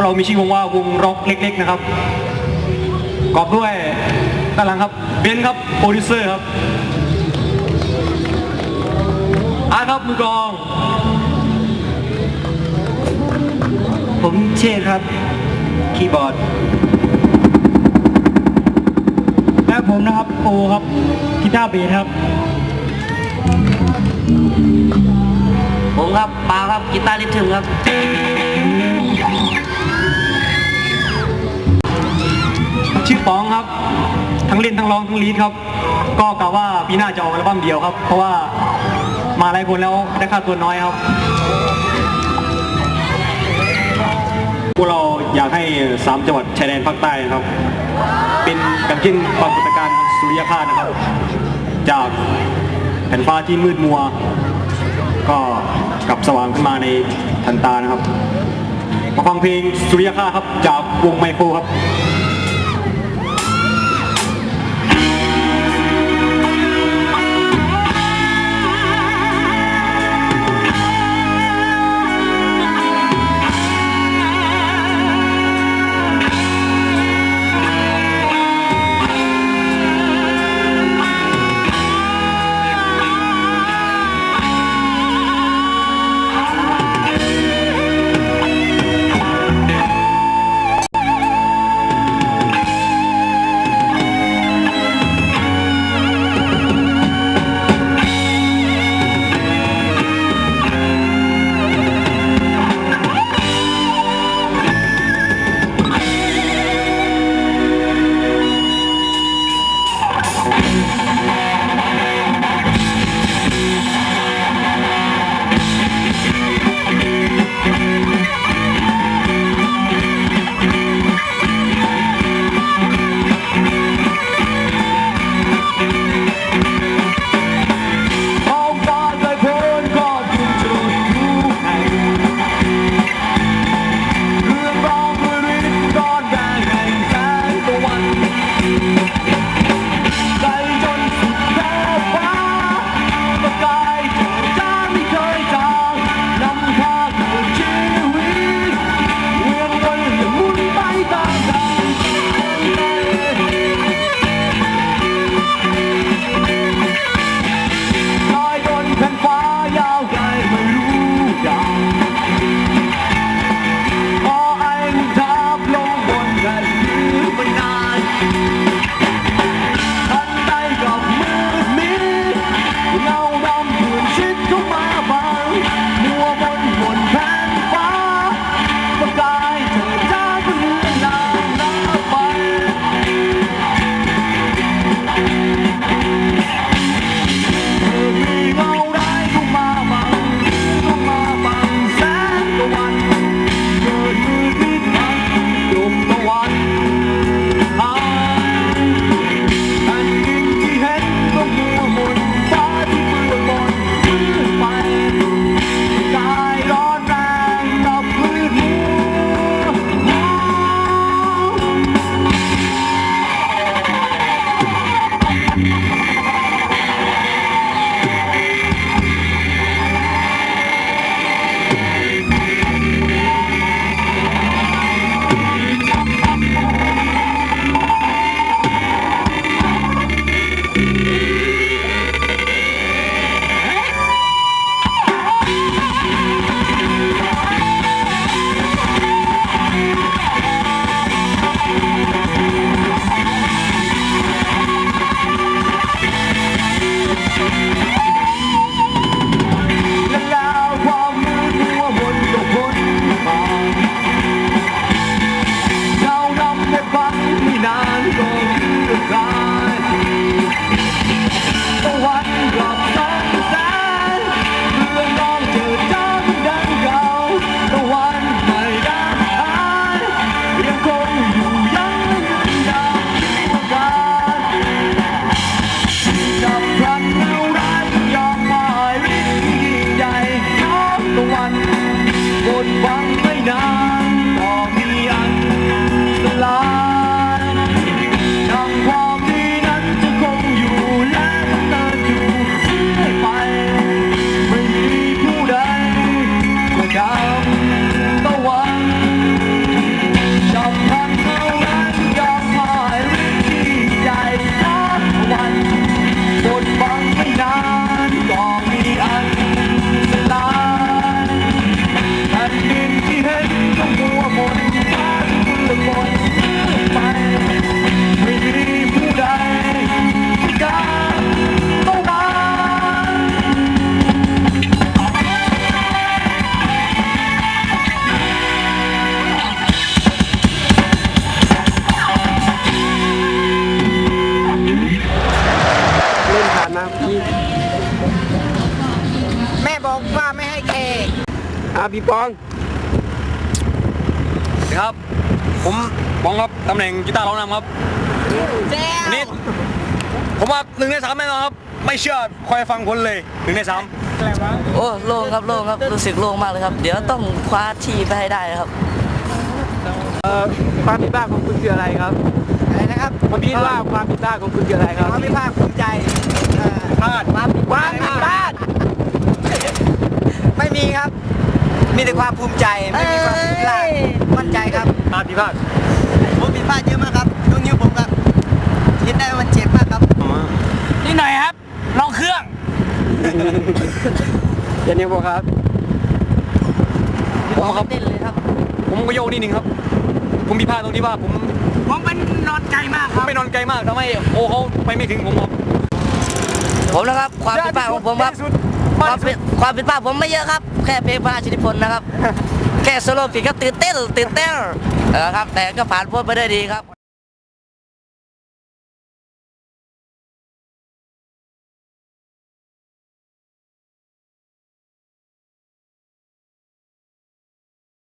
วกเรามีชื่อวงว่าวงร็อกเล็ก ๆ นะครับกอบด้วยด้านหลังครับเบนครับโปรดิวเซอร์ครับอาร์ครับมือกลอง ผมเชษครับ คีย์บอร์ด และผมนะครับโอครับกีตาร์เบสครับ ผมครับปาครับกีตาร์ลิทึมครับ ชื่อป๋องครับ ทั้งเล่นทั้งร้องทั้งลีดครับ ก็กะว่าปีหน้าจะออกอัลบั้มเดียวครับ เพราะว่ามาหลายคนแล้วได้ค่าตัวน้อยครับ พวกเราอยากให้สามจังหวัดชายแดนภาคใต้นะครับ เป็นกันเช่นปรากฏการณ์สุริยครานะครับ จากแผ่นฟ้าที่มืดมัว ก็กลับสว่างขึ้นมาในทันตานะครับ มาฟังเพลงสุริยคราครับจากวงไมโครครับ อ่าพี่ปองครับ ผมบองครับตำแหน่งกีตาร์ร้องนำครับแจ้วันนี้ผมว่าหนึ่งในสามแน่นอนครับ ไม่เชื่อคอยฟังผลเลยหนึ่งในสามโอ้โล่งครับโล่งครับรู้สึกโล่งมากเลยครับ เดี๋ยวต้องคว้าที่ไปให้ได้ครับเอ่อความผิดพลาดของคุณคืออะไรครับอะไรนะครับผมคิดว่าความผิดพลาดของคุณคืออะไรครับความไม่ภาคภูมิใจเอ่อพลาดความผิดพลาดไม่มีครับ มีแต่ความภูมิใจไม่มีความผิดพลาดมั่นใจครับพลาดที่พลาดผมผิดพลาดเยอะมากครับดูนิ้วผมครับคิดได้ว่ามันเจ็บมากครับนี่หน่อยครับลองเครื่องเดี๋ยวนี้บอกครับผมครับเต้นเลยครับ ผมก็โยกนิดนึงครับ ผมมีพลาดตรงที่ว่าผมผมเป็นนอนใจมากผมไปนอนไกลมากทำให้โอเขาไปไม่ถึงผมครับผมนะครับ ความผิดพลาดของผมครับ ความผิดความผิดพลาดผมไม่เยอะครับ แค่เพลงพระราชนิพนธ์นะครับ แค่โซโล่ผิดก็ตื่นเต้นตื่นเต้นเออครับ แต่ก็ผ่านพ้นไปได้ดีครับ